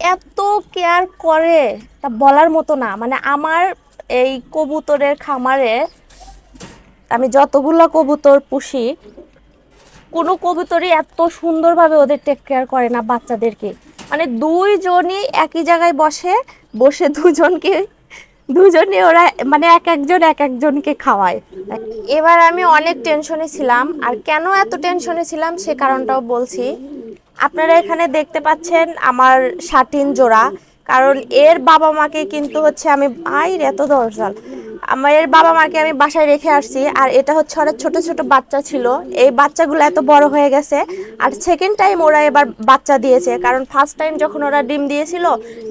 এত কেয়ার করে, তা বলার মতো না। মানে আমার এই কবুতরের খামারে আমি যতগুলো কবুতর পুষি, কোনো কবুতরই এত সুন্দরভাবে ওদের টেক কেয়ার করে না বাচ্চাদেরকে। মানে দুইজনই একই জায়গায় বসে বসে দুজনকে দুজনে ওরা মানে এক একজন এক একজনকে খাওয়ায়। এবার আমি অনেক টেনশনে ছিলাম, আর কেন এত টেনশনে ছিলাম সে কারণটাও বলছি। আপনারা এখানে দেখতে পাচ্ছেন আমার সাটিন জোড়া। কারণ এর বাবা মাকে কিন্তু হচ্ছে আমি আই এত দরজাল। আমার বাবা মাকে আমি বাসায় রেখে আসছি, আর এটা হচ্ছে ওরা ছোট ছোট বাচ্চা ছিল। এই বাচ্চাগুলো এত বড় হয়ে গেছে, আর সেকেন্ড টাইম ওরা এবার বাচ্চা দিয়েছে, কারণ ফার্স্ট টাইম যখন ওরা ডিম দিয়েছিল,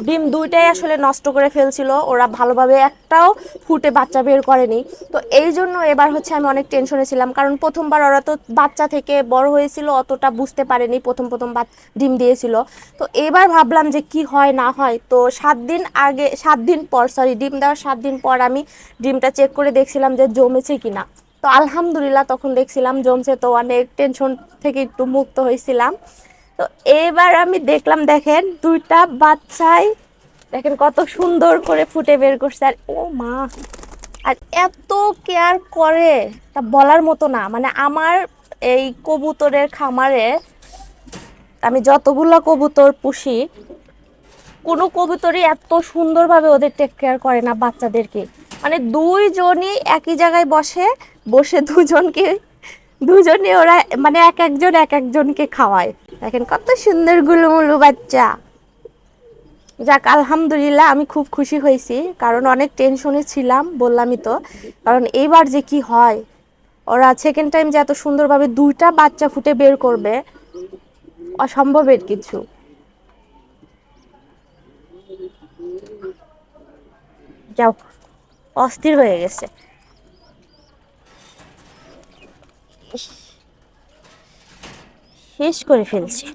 ডিম দুইটাই আসলে নষ্ট করে ফেলছিল, ওরা ভালোভাবে একটাও ফুটে বাচ্চা বের করেনি। তো এই জন্য এবার হচ্ছে আমি অনেক টেনশনে ছিলাম, কারণ প্রথমবার ওরা তো বাচ্চা থেকে বড় হয়েছিল, অতটা বুঝতে পারেনি প্রথম প্রথম ডিম দিয়েছিল। তো এবার ভাবলাম যে কি হয় না হয়, তো সাত দিন আগে, সাত দিন পর সরি ডিম দেওয়ার সাত দিন পর আমি ডিমটা চেক করে দেখছিলাম যে জমেছে কিনা। তো আলহামদুলিল্লাহ তখন দেখছিলাম জমছে, তো অনেক টেনশন থেকে একটু মুক্ত হয়েছিলাম। তো এবার আমি দেখলাম, দেখেন দুইটা বাচ্চাই, দেখেন কত সুন্দর করে ফুটে বের করছে। আর ও মা, আর এত কেয়ার করে, তা বলার মতো না। মানে আমার এই কবুতরের খামারে, আমি যতগুলো কবুতর পুষি, কোনো কবুতরই এত সুন্দরভাবে ওদের টেক কেয়ার করে না বাচ্চাদেরকে। মানে দুইজনই একই জায়গায় বসে বসে দুজনকে দুজনে ওরা মানে এক একজন এক একজনকে খাওয়ায়। দেখেন কত সুন্দর গুলুমুলু বাচ্চা। যাক, আলহামদুলিল্লাহ আমি খুব খুশি হয়েছি, কারণ অনেক টেনশনে ছিলাম, বললামই তো। কারণ এইবার যে কি হয়, ওরা সেকেন্ড টাইম যে এত সুন্দরভাবে দুইটা বাচ্চা ফুটে বের করবে অসম্ভবের কিছু। যাও। অস্থির হয়ে গেছে। শেষ করে ফেলছি।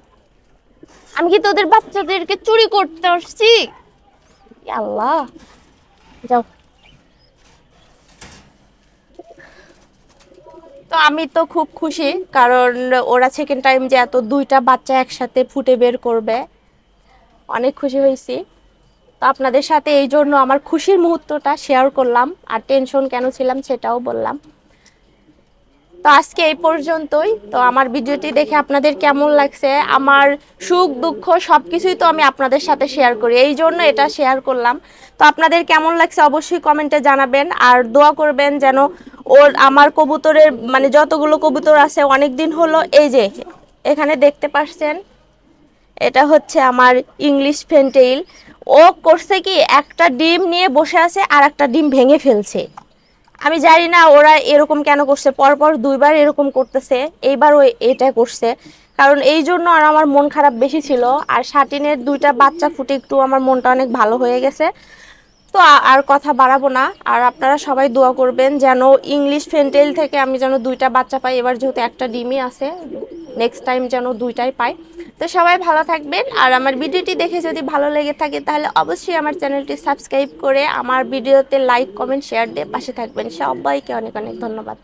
আমি কি তোদের বাচ্চাদেরকে চুরি করতে আসছি? আল্লাহ যাও। তো আমি তো খুব খুশি, কারণ ওরা সেকেন্ড টাইম যে এত দুইটা বাচ্চা একসাথে ফুটে বের করবে। অনেক খুশি হয়েছি। তো আপনাদের সাথে এই জন্য আমার খুশির মুহূর্তটা শেয়ার করলাম আর টেনশন কেন ছিলাম সেটাও বললাম। তো আজকে এই পর্যন্তই। তো আমার ভিডিওটি দেখে আপনাদের কেমন লাগছে? আমার সুখ, দুঃখ সব কিছুই তো আমি আপনাদের সাথে শেয়ার করি। এই জন্য এটা শেয়ার করলাম। তো আপনাদের কেমন লাগছে অবশ্যই কমেন্টে জানাবেন। আর দোয়া করবেন যেন ওর, আমার কবুতরের মানে যতগুলো কবুতর আছে অনেক দিন হলো এই যে, এখানে দেখতে পাচ্ছেন এটা হচ্ছে আমার ইংলিশ ফেন্টেইল ও করছে কি, একটা ডিম নিয়ে বসে আছে আর একটা ডিম ভেঙে ফেলছে। আমি জানি না ওরা এরকম কেন করছে, পরপর দুইবার এরকম করতেছে এইবার ও এটা করছে। কারণ এই জন্য আর আমার মন খারাপ বেশি ছিল, আর সাটিনের দুইটা বাচ্চা ফুটে একটু আমার মনটা অনেক ভালো হয়ে গেছে। তো আর কথা বাড়াবো না, আর আপনারা সবাই দোয়া করবেন যেন ইংলিশ ফেন্টেল থেকে আমি যেন দুইটা বাচ্চা পাই, এবার যেহেতু একটা ডিমই আছে। নেক্সট টাইম যেন দুইটাই পাই। তো সবাই ভালো থাকবেন। আর আমার ভিডিওটি দেখে যদি ভালো লেগে থাকে, তাহলে অবশ্যই আমার চ্যানেলটি সাবস্ক্রাইব করে আমার ভিডিওতে লাইক কমেন্ট শেয়ার দিয়ে পাশে থাকবেন। সবাইকে অনেক অনেক ধন্যবাদ।